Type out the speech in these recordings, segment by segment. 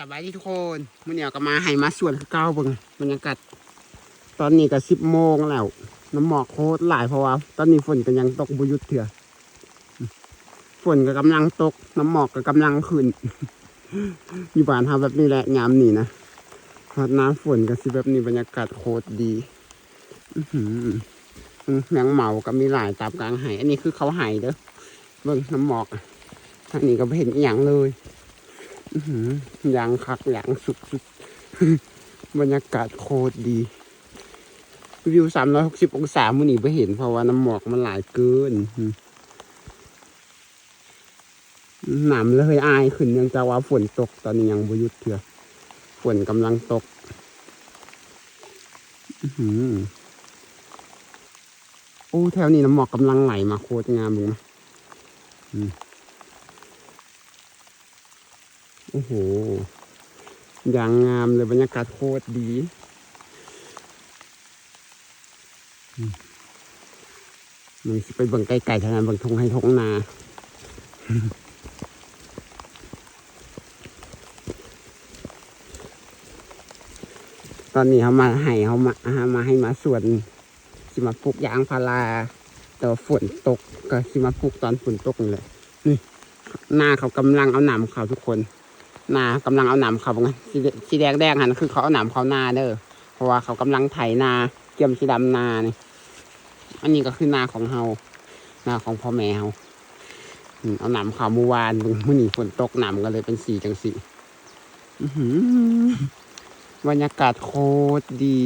สบายดีทุกคนมื่อนี้ก็มาให้มาส่วนเก้าเบิ่งบรรยากาศตอนนี้ก็สิบโมงแล้ว น้ำหมอกโคตรหลายเพราะว่าตอนนี้ฝนก็ยังตกบุยุดเถื่อฝนก็กำลังตก น้ำหมอกก็กำลังขึ้น อยู่บ้านเฮาแบบนี้แหละยามนี้นะพอน้ำฝนก็สิแบบนี้บรรยากาศโคตรดีอื้อหือแมงเหมาก็มีหลายตามกลางไหอันนี้คือเขาไหเด้อเบิ่งน้ำหมอกทางนี้ก็ไม่เห็นอย่างเลย อื้อหือยางคักยางสุดสุดบรรยากาศโคตรดี วิวสามร้อยหกสิบองศามื่อนี้ไปเห็นเพราะว่าน้ำหมอกมันหลายเกินหนามเลยอายขึ้นเนื่องจากว่าฝนตกตอนนี้ยังบยุดเถื่อฝนกำลังตกอือหือโอ้แถวนี้น้ำหมอกกำลังไหลมาโคตรงามเลยนะอืม โอ้โห อย่างงามเลยบรรยากาศโคตรดี มันไปเบิ่งไก่ๆทางนั้นเบิ่งทงให้ทงนาตอนนี้เขามาให้เขามาหามาให้มาสวนสิมาปลูกยางพาราแต่ฝนตกก็สิมาปลูกตอนฝนตกนี่แหละนี่หน้าเขากำลังเอาหนำเขาทุกคน นากำลังเอาหนำเขาไงสีแดสีแดงแดงหันคือเขาเอาหนำเขานาเด้อเพราะว่าเขากำลังไถนาเกี่ยมสีดำนาเนี่ยอันนี้ก็คือนาของเฮานาของพ่อแม่เฮาอืมเอาหนำเขาเมื่อวานเมื่อนี้ฝนตกหนำก็เลยเป็นสีจังสีอื้อหือบรรยากาศโคตรดี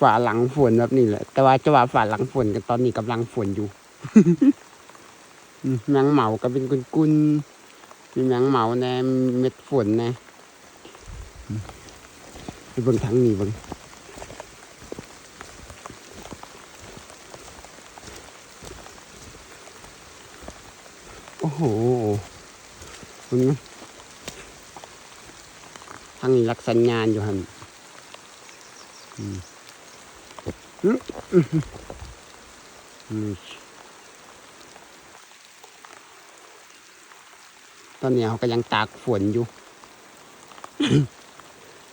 ฝาหลังฝนแบบนี้แหละ แต่ว่าจะว่าฝาหลังฝนกันตอนนี้กำลังฝนอยู่ แมงเหมาก็เป็นกุน ๆมีแมงเหมาแน่เม็ดฝนแน่ไปเบิ่งทางนี้เบิ่งโอ้โหคุณทางนี้รักสัญญาณอยู่หันอืมอืมอืมอืม ตอนนี้เขาก็ยังตากฝนอยู่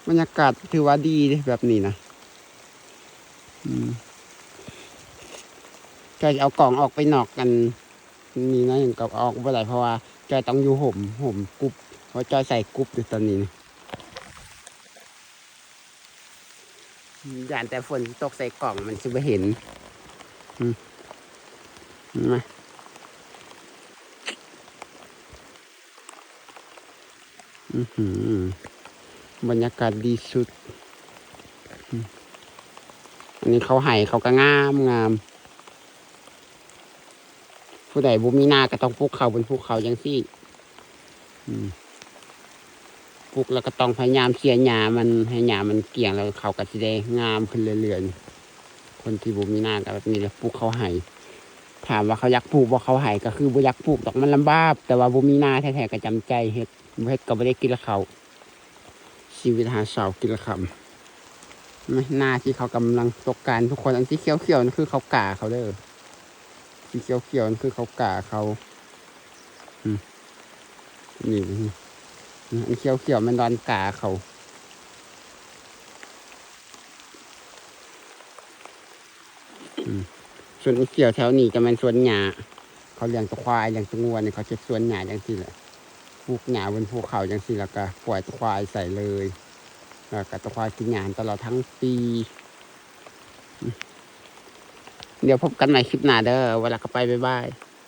บรรยากาศถือว่าดีแบบนี้นะจอยจะเอากล่องออกไปนอกกันนี่นะอย่างกับออกไปไหนเพราะว่าจอยต้องอยู่ห่มห่มกรุบเพราะจอยใส่กรุบอยู่ตอนนี้นะย่านแต่ฝนตกใส่กล่องมันจะไม่เห็นมเห็นไหม อื้อหือ บรรยากาศดีสุด อันนี้เขาไห่เขาก็งามงาม ผู้ใดบุมีนาก็ต้องปลูกเขาบนภูเขาอย่างที่อืมปลูกแล้วก็ต้องพยายามเคลียร์หญ้ามันให้หญ้ามันเกี่ยงแล้วเขาก็จะได้งามขึ้นเรื่อยๆคนที่บุมีนาก็แบบนี้แหละปลูกเขาไห่ ถามว่าเขาอยากปลูกว่าเขาไห่ก็คือบุอยากปลูกดอกมันลำบากแต่ว่าบุมีนาแท้ๆก็จำใจเฮ็ดเฮ็ดก็ไม่ได้กินละเขาชีวิตหาเสาวกินละคำไม่หน้าที่เขากำลังตกการทุกคนอันที่เขียวๆนั่นคือเขาก่าเขาเด้อที่เขียวๆนั่นคือเขาก่าเขาอืมนี่อันเขียวเขียวๆมันดอนก่าเขาอืม ส่วนอันเกี่ยวแถวนี้จะเป็นสวนหญ้าเขาเลี้ยงตะควายเลี้ยงตะงวนเนี่ยเขาจะสวนหญ้าอย่างที่แหละปลูกหญ้าบนภูเขาอย่างสิแล้วก็ปล่อยตะควายใส่เลยแล้วก็ตะควายกินหญ้าตลอดทั้งปี เดี๋ยวพบกันใหม่คลิปหน้าเด้อเวลาก็ไปบ๊ายบาย